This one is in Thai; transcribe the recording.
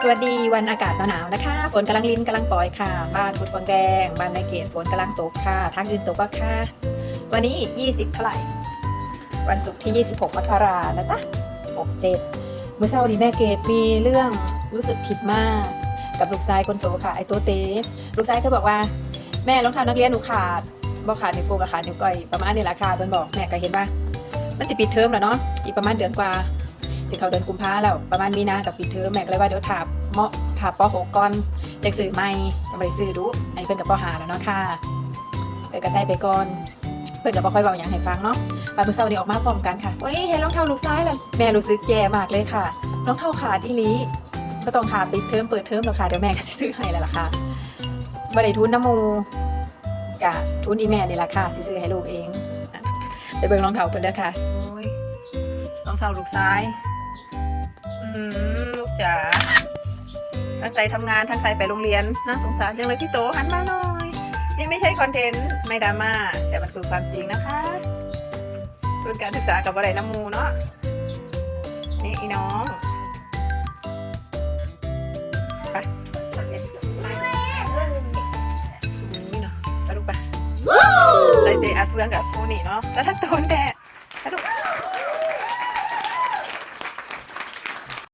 สวัสดีวันอากาศหนาวๆนะคะ ฝนกำลังลินกำลังปล่อยค่ะ บ้านฟุดฟองแดง บ้านในเกตฝนกำลังตกค่ะ ทางอื่นตกก็ค่ะ วันนี้ 20 เท่าไหร่ วันศุกร์ที่ 26มกรานะจ๊ะ67มื้อเช้านี้แม่เกดมีเรื่องรู้สึกผิดมาก กับลูกชายคนโตค่ะ ไอ้ตัวเต้ลูกชายก็บอกว่า แม่รองเท้านักเรียนหนูขาดบอกขาดนิ้วโป้งกับขาดนิ้วก้อยประมาณนี้แหละค่ะเพิ่นบอกแม่ก็เห็นว่ามันจะปิดเทอมแล้วเนาะอีกประมาณเดือนกว่าะเข้าเดือนกุมภาแล้วประมาณมีนากับปิดเทอมแม่ก็เลยว่าเดี๋ยวถาบเหมาะถาบปหกก่อนจะซื้อใหม่จะไปซื้อดูอันนี้เพิ่นกับปหาแล้วเนาะค่ะเพิ่นก็ใส่ไปก่อนเพิ่นก็บ่ค่อยเว้าหยังให้ฟังเนาะปลายมื้อเช้านี้ออกมาพร้อมกันค่ะเฮ้ยเห็นรองเท้าลูกซ้ายแล้วแม่รู้สึกแย่มากเลยค่ะรองเท้าขาดอีลีก็ต้องหาปิดเทอมเปิดเทอมแล้วค่ะเดี๋ยวแม่ก็สิซื้อให้แล้วล่ะค่ะบ่ได้ทุนน้ำมูกะทุนอีแม่นี่ล่ะค่ะซื้อให้ลูกเองไปเบิ่งรองเท้าเพิ่นเด้อค่ะโอ้ยรองเท้าลูกซ้าย ลูกจ๋าทั้งใจทำงานทั้งใจไปโรงเรียนน่าสงสารจังเลยพี่โตหันมาหน่อย นี่ไม่ใช่คอนเทนต์ไม่ดราม่าแต่มันคือความจริงนะคะทุนการศึกษากับอะไรน้ำมูเนาะนี่อีน้องไปนี่เนาะไปลูกไปใส่เดอัดเฟืองกับฟูนี่เนาะแล้วถ้าโตนแดด